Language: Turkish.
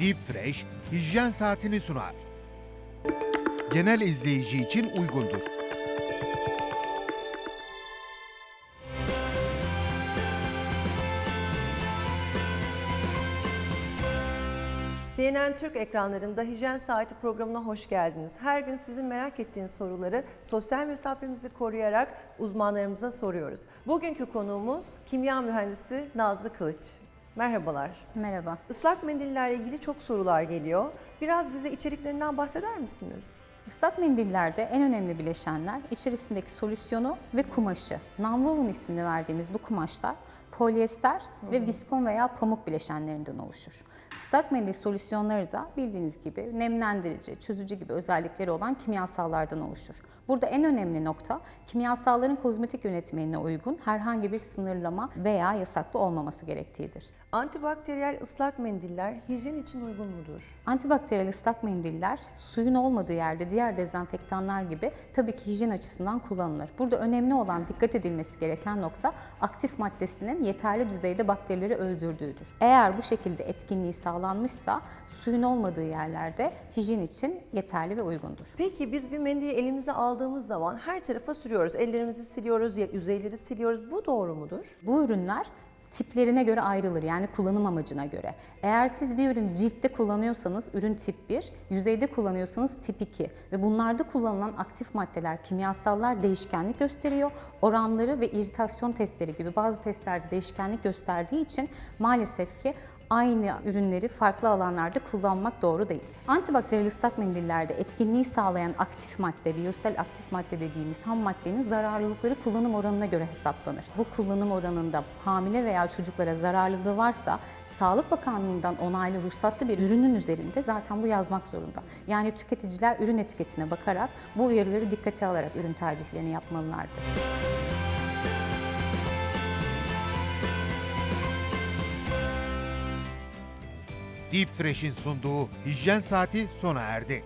Deep Fresh hijyen saatini sunar. Genel izleyici için uygundur. CNN Türk ekranlarında Hijyen Saati programına hoş geldiniz. Her gün sizin merak ettiğiniz soruları sosyal mesafemizi koruyarak uzmanlarımıza soruyoruz. Bugünkü konuğumuz kimya mühendisi Nazlı Kılıç. Merhabalar. Merhaba. Islak mendillerle ilgili çok sorular geliyor. Biraz bize içeriklerinden bahseder misiniz? Islak mendillerde en önemli bileşenler içerisindeki solüsyonu ve kumaşı. Nonwoven ismini verdiğimiz bu kumaşlar polyester ve viskon veya pamuk bileşenlerinden oluşur. Islak mendil solüsyonları da bildiğiniz gibi nemlendirici, çözücü gibi özellikleri olan kimyasallardan oluşur. Burada en önemli nokta kimyasalların kozmetik yönetmeliğine uygun herhangi bir sınırlama veya yasaklı olmaması gerektiğidir. Antibakteriyel ıslak mendiller hijyen için uygun mudur? Antibakteriyel ıslak mendiller suyun olmadığı yerde diğer dezenfektanlar gibi tabii ki hijyen açısından kullanılır. Burada önemli olan dikkat edilmesi gereken nokta aktif maddesinin yeterli düzeyde bakterileri öldürdüğüdür. Eğer bu şekilde etkinliği sağlanmışsa suyun olmadığı yerlerde hijyen için yeterli ve uygundur. Peki biz bir mendili elimize aldığımız zaman her tarafa sürüyoruz. Ellerimizi siliyoruz, ya yüzeyleri siliyoruz. Bu doğru mudur? Bu ürünler tiplerine göre ayrılır yani kullanım amacına göre. Eğer siz bir ürünü ciltte kullanıyorsanız ürün tip 1, yüzeyde kullanıyorsanız tip 2 ve bunlarda kullanılan aktif maddeler, kimyasallar değişkenlik gösteriyor. Oranları ve iritasyon testleri gibi bazı testlerde değişkenlik gösterdiği için maalesef ki aynı ürünleri farklı alanlarda kullanmak doğru değil. Antibakteriyel ıslak mendillerde etkinliği sağlayan aktif madde, biyosel aktif madde dediğimiz ham maddenin zararlılıkları kullanım oranına göre hesaplanır. Bu kullanım oranında hamile veya çocuklara zararlılığı varsa Sağlık Bakanlığı'ndan onaylı ruhsatlı bir ürünün üzerinde zaten bu yazmak zorunda. Yani tüketiciler ürün etiketine bakarak bu uyarıları dikkate alarak ürün tercihlerini yapmalılardır. Deep Fresh'in sunduğu hijyen saati sona erdi.